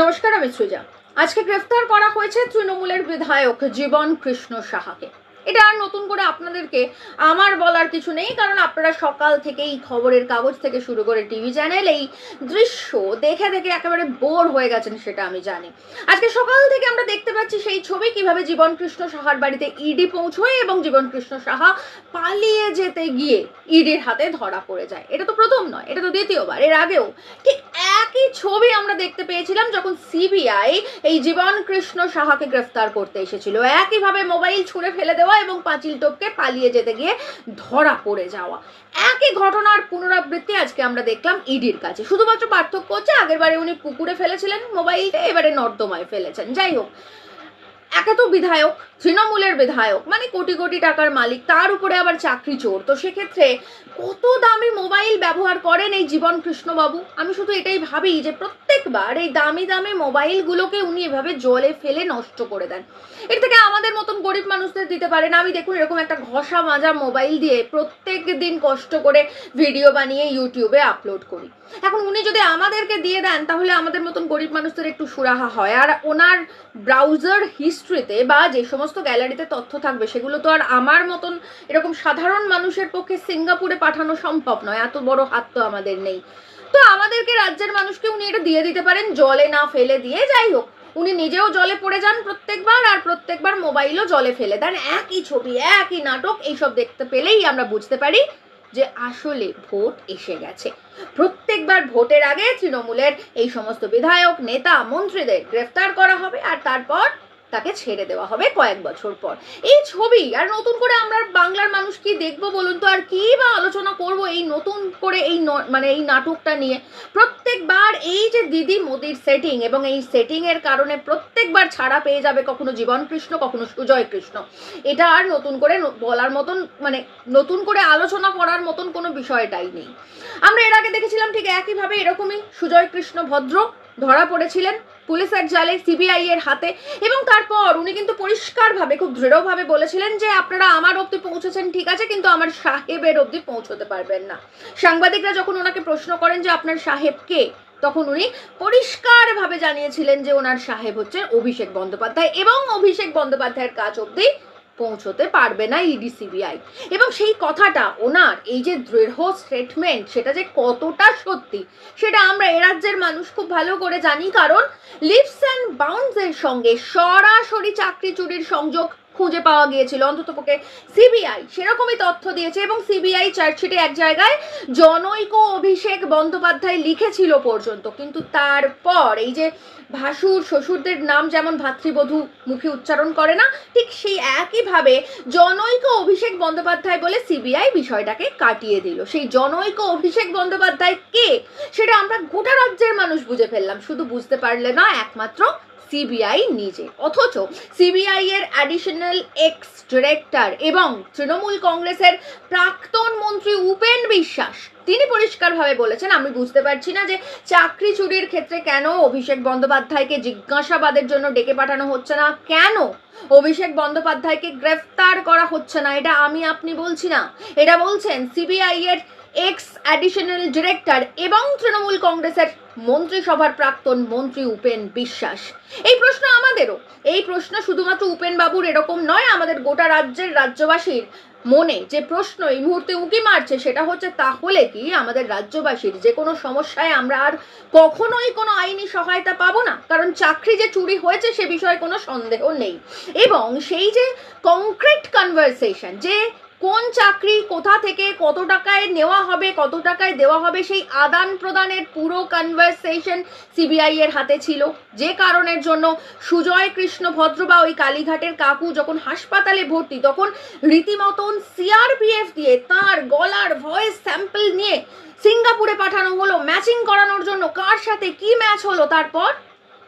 নমস্কার, আমি সৃজা। আজকে গ্রেফতার করা হয়েছে তৃণমূলের বিধায়ক জীবন কৃষ্ণ সাহাকে। এটা আর নতুন করে আপনাদেরকে আমার বলার কিছু নেই, কারণ আপনারা সকাল থেকেই খবরের কাগজ থেকে শুরু করে টিভি চ্যানেল এই দৃশ্য দেখে দেখে একেবারে বোর হয়ে গেছেন সেটা আমি জানি। আজকে সকাল থেকে আমরা দেখতে পাচ্ছি সেই ছবি, কীভাবে জীবন কৃষ্ণ সাহার বাড়িতে ইডি পৌঁছয় এবং জীবন কৃষ্ণ সাহা পালিয়ে যেতে গিয়ে ইডির হাতে ধরা পড়ে যায়। এটা তো প্রথম নয়, এটা তো দ্বিতীয়বার। এর আগেও ঠিক একই ছবি আমরা দেখতে পেয়েছিলাম যখন সিবিআই এই জীবন কৃষ্ণ সাহাকে গ্রেফতার করতে এসেছিল। একইভাবে মোবাইল ছুঁড়ে ফেলে দেওয়া এবং পাঁচিল টোপকে পালিয়ে যেতে গিয়ে ধরা পড়ে যাওয়া। একই ঘটনার পুনরাবৃত্তি আজকে আমরা দেখলাম ইডির কাছে। শুধুমাত্র পার্থক্য হচ্ছে আগের বারে উনি পুকুরে ফেলেছিলেন মোবাইলটা এবারে নর্দমায় ফেলেছেন। যাই হোক একে তো বিধায়ক, তৃণমূলের বিধায়ক মানে কোটি কোটি টাকার মালিক, তার উপরে আবার চাকরি চোর। তো সেক্ষেত্রে কত দামি মোবাইল ব্যবহার করেন এই জীবন কৃষ্ণবাবু? আমি শুধু এটাই ভাবি যে প্রত্যেকবার এই দামি দামি মোবাইলগুলোকে উনি এভাবে জলে ফেলে নষ্ট করে দেন। এর থেকে আমাদের মতন গরিব মানুষদের দিতে পারেন। আমি দেখুন এরকম একটা ঘষা মাজা মোবাইল দিয়ে প্রত্যেক দিন কষ্ট করে ভিডিও বানিয়ে ইউটিউবে আপলোড করি। এখন উনি যদি আমাদেরকে দিয়ে দেন, তাহলে আমাদের মতন গরিব মানুষদের একটু সুরাহা হয়। আর ওনার ব্রাউজার হিস্ট্রিতে বা যে সমস্ত গ্যালারিতে তথ্য থাকবে, সেগুলো তো আর আমার মতন এরকম সাধারণ মানুষের পক্ষে সিঙ্গাপুরে পাঠানো সম্ভব নয়। এত বড় হাত তো আমাদের নেই। তো আমাদেরকে রাজ্যের মানুষকে উনি এটা দিয়ে দিতে পারেন, জলে না ফেলে দিয়ে। যাই হোক, উনি নিজেও জলে পড়ে যান প্রত্যেকবার আর প্রত্যেকবার মোবাইলও জলে ফেলে দেন। একই ছবি, একই নাটক, এইসব দেখতে পেলেই আমরা বুঝতে পারি যে আসলে ভোট এসে গেছে। প্রত্যেকবার ভোটের আগে তৃণমূলের এই সমস্ত বিধায়ক, নেতা, মন্ত্রীদের গ্রেফতার করা হবে আর তারপর তাকে ছেড়ে দেওয়া হবে কয়েক বছর পর। এই ছবি, আর নতুন করে আমরা বাংলার মানুষ কি দেখব বলুন তো? আর কি বা আলোচনা করব এই নতুন করে এই মানে এই নাটকটা নিয়ে? প্রত্যেকবার এই যে দিদি মোদির সেটিং এবং এই সেটিং এর কারণে প্রত্যেকবার ছাড়া পেয়ে যাবে কখনো জীবন কৃষ্ণ কখনো সুজয় কৃষ্ণ এটা আর নতুন করে বলার মতন মানে নতুন করে আলোচনা করার মতন কোনো বিষয়টাই নেই। আমরা এর আগে দেখেছিলাম ঠিক একইভাবে এরকমই সুজয় কৃষ্ণ ভদ্র ধরা পড়েছিলেন। পুলিশের জালে সিবিআই এর হাতে। এবং তারপর উনি কিন্তু পরিষ্কারভাবে, খুব দৃঢ়ভাবে বলেছিলেন যে, আপনারা আমার অব্দি পৌঁছেছেন, ঠিক আছে, কিন্তু আমার সাহেবের অব্দি পৌঁছতে পারবেন না। সাংবাদিকরা যখন ওনাকে প্রশ্ন করেন যে, আপনার সাহেব কে? তখন উনি পরিষ্কারভাবে জানিয়েছিলেন যে, ওনার সাহেব হচ্ছে অভিষেক বন্দ্যোপাধ্যায়। এবং অভিষেক বন্দ্যোপাধ্যায়ের কাজ অবধি পৌঁছতে পারবে না ইডিসিবিআই এবং সেই কথাটা ওনার, এই যে দৃঢ় স্টেটমেন্ট সেটা যে কতটা সত্যি, সেটা আমরা এ রাজ্যের মানুষ খুব ভালো করে জানি। কারণ লিপস অ্যান্ড বাউন্ডসের সঙ্গে সরাসরি চাকরি চুরির সংযোগ খুঁজে পাওয়া গিয়েছিল। অন্ততপক্ষে সিবিআই সেরকমই তথ্য দিয়েছে এবং সিবিআই চার্জশিটে এক জায়গায় জনৈক অভিষেক বন্দ্যোপাধ্যায় লিখেছিল পর্যন্ত। কিন্তু তারপর এই যে ভাসুর শ্বশুরদের নাম যেমন ভাতৃবধূ মুখে উচ্চারণ করে না, ঠিক সেই একইভাবে জনৈক অভিষেক বন্দ্যোপাধ্যায় বলে সিবিআই বিষয়টাকে কাটিয়ে দিল। সেই জনৈক অভিষেক বন্দ্যোপাধ্যায় কে, সেটা আমরা গোটা রাজ্যের মানুষ বুঝে ফেললাম। শুধু বুঝতে পারলে না একমাত্র সিবিআই নিজে। অথচ সিবিআই এর অ্যাডিশনাল এক্স ডিরেক্টর এবং তৃণমূল কংগ্রেসের প্রাক্তন মন্ত্রী উপেন বিশ্বাস, তিনি পরিষ্কারভাবে বলেছেন, আমি বুঝতে পারছি না যে চাকরি চুরির ক্ষেত্রে কেন অভিষেক বন্দ্যোপাধ্যায়কে জিজ্ঞাসাবাদের জন্য ডেকে পাঠানো হচ্ছে না? কেন অভিষেক বন্দ্যোপাধ্যায়কে গ্রেফতার করা হচ্ছে না? এটা আমি, আপনি বলছি না। এটা বলছেন সিবিআই এর এক্স অ্যাডিশনাল ডিরেক্টর এবং তৃণমূল কংগ্রেসের মন্ত্রিসভার প্রাক্তন মন্ত্রী উপেন বিশ্বাস। এই প্রশ্ন আমাদেরও। এই প্রশ্ন শুধুমাত্র উপেন বাবুর এরকম নয়, আমাদের গোটা রাজ্যের রাজ্যবাসীর মনে যে প্রশ্ন এই মুহূর্তে উঁকি মারছে সেটা হচ্ছে, তাহলে কি আমাদের রাজ্যবাসীর যে কোনো সমস্যায় আমরা আর কখনোই কোনো আইনি সহায়তা পাবো না? কারণ চাকরি যে চুরি হয়েছে সে বিষয়ে কোনো সন্দেহ নেই। এবং সেই যে কংক্রিট কনভারসেশন যে কোন চাকরি, কোথা থেকে কত টাকায় নেওয়া হবে, কত টাকায় দেওয়া হবে, সেই আদান প্রদানের পুরো কনভারসেশন সিবিআই এর হাতে ছিল। যে কারণের জন্য সুজয় কৃষ্ণ ভদ্র বা ওই কালীঘাটের কাকু যখন হাসপাতালে ভর্তি, তখন রীতিমতন সিআরপিএফ দিয়ে তার গলার ভয়েস স্যাম্পল নিয়ে সিঙ্গাপুরে পাঠানো হলো ম্যাচিং করানোর জন্য কার সাথে কি ম্যাচ হলো, তারপর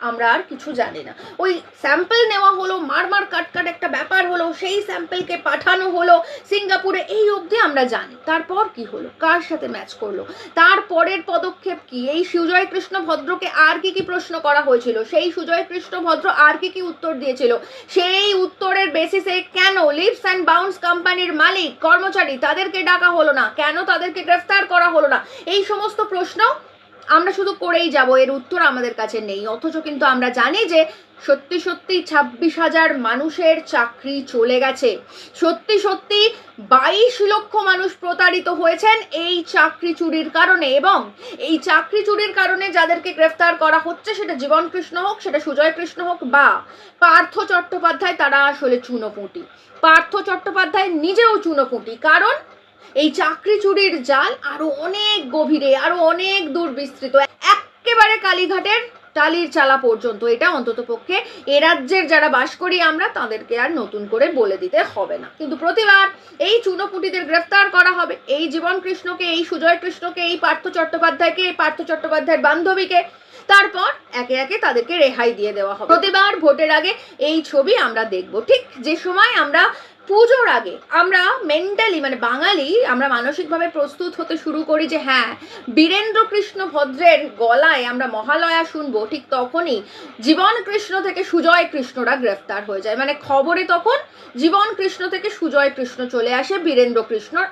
আমরা আর কিছু জানি না। ওই স্যাম্পল নেওয়া হলো, মারমার কাটকাট একটা ব্যাপার হলো, সেই স্যাম্পলকে পাঠানো হলো, সিঙ্গাপুরে এই অবধি আমরা জানি। তারপর কি হলো? কার সাথে ম্যাচ করল? তারপরের পদক্ষেপ কি? এই সুজয় কৃষ্ণ ভদ্রকে আর কি কি প্রশ্ন করা হয়েছিল? সেই সুজয় কৃষ্ণ ভদ্র আর কি কি উত্তর দিয়েছিল? সেই উত্তরের বেসিসে কেন লিভস অ্যান্ড বাউন্স কোম্পানির মালিক, কর্মচারী তাদেরকে ডাকা হলো না? কেন তাদেরকে গ্রেফতার করা হলো না? এই সমস্ত প্রশ্ন আমরা শুধু করেই যাব, এর উত্তর আমাদের কাছে নেই। অথচ কিন্তু আমরা জানি যে সত্যি সত্যি ছাব্বিশ হাজার মানুষের চাকরি চলে গেছে। সত্যি সত্যি বাইশ লক্ষ মানুষ প্রতারিত হয়েছেন এই চাকরি চুরির কারণে এবং এই চাকরি চুরির কারণে যাদেরকে গ্রেফতার করা হচ্ছে সেটা জীবন কৃষ্ণ হোক, সেটা সুজয় কৃষ্ণ হোক বা পার্থ চট্টোপাধ্যায়, তারা আসলে চুনোপুঁটি। পার্থ চট্টোপাধ্যায় নিজেও চুনোপুঁটি, কারণ এই চাকরি চুরির জাল আরও অনেক গভীরে, আরও অনেক দূর বিস্তৃত। একেবারে কালীঘাটের টালির চালা পর্যন্ত। এটা অন্তত পক্ষে এ রাজ্যের যারা বাস করি আমরা, তাদেরকে আর নতুন করে বলে দিতে হবে না। কিন্তু প্রতিবার এই চুনোপুটিদের গ্রেফতার করা হবে। এই জীবন কৃষ্ণকে, এই সুজয় কৃষ্ণকে, এই পার্থ চট্টোপাধ্যায়কে, এই পার্থ চট্টোপাধ্যায়ের বান্ধবীকে, তারপর একে একে তাদেরকে রেহাই দিয়ে দেওয়া হবে। প্রতিবার ভোটের আগে এই ছবি আমরা দেখব। ঠিক যে সময় আমরা পুজোর আগে আমরা মেন্টালি মানে বাঙালি আমরা মানসিকভাবে প্রস্তুত হতে শুরু করি যে হ্যাঁ বীরেন্দ্র কৃষ্ণ ভদ্রের গলায় আমরা মহালয়া শুনব, ঠিক তখনই জীবন কৃষ্ণ থেকে সুজয় কৃষ্ণরা গ্রেফতার হয়ে যায়। মানে খবরে তখন জীবন কৃষ্ণ থেকে সুজয় কৃষ্ণ চলে আসে বীরেন্দ্র কৃষ্ণর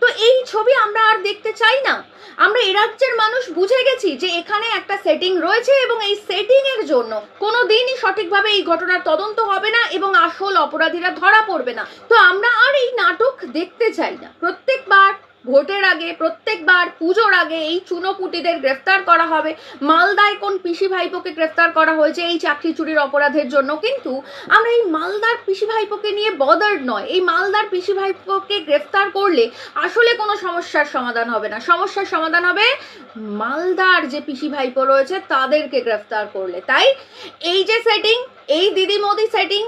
তো এই ছবি আমরা আর দেখতে চাই না। আমরা এ রাজ্যের মানুষ বুঝে গেছি যে এখানে একটা সেটিং রয়েছে এবং এই সেটিং এর জন্য কোনো দিনই সঠিকভাবে এই ঘটনার তদন্ত হবে না এবং আসল অপরাধীরা ধরা পড়বে। না। তো আমরা আর এই নাটক দেখতে চাই না। প্রত্যেকবার ভোটের আগে, প্রত্যেকবার পুজোর আগে এই চুনোপুটিদের গ্রেফতার করা হবে। মালদায় কোন পিসি ভাইপোকে গ্রেফতার করা হয়েছে? এই চাকরি চুরির অপরাধের জন্য কিন্তু আমরা এই মালদার পিসি ভাইপোকে নিয়ে বদার্ড নয়। এই মালদার পিসি ভাইপোকে গ্রেফতার করলে আসলে কোনো সমস্যার সমাধান হবে না। সমস্যার সমাধান হবে মালদার যে পিসি ভাইপো রয়েছে, তাদেরকে গ্রেফতার করলে। তাই এই যে সেটিং এই দিদি মোদি সেটিং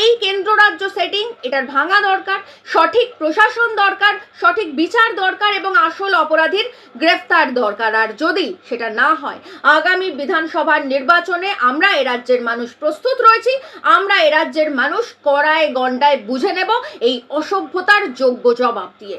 এই কেন্দ্র রাজ্য সেটিং এটার ভাঙা দরকার, সঠিক প্রশাসন দরকার, সঠিক বিচার দরকার এবং আসল অপরাধীর গ্রেফতার দরকার। আর যদি সেটা না হয়, আগামী বিধানসভার নির্বাচনে আমরা এ রাজ্যের মানুষ প্রস্তুত রয়েছি, আমরা এ রাজ্যের মানুষ কড়ায় গণ্ডায় বুঝে নেব এই অসভ্যতার যোগ্য জবাব দিয়ে।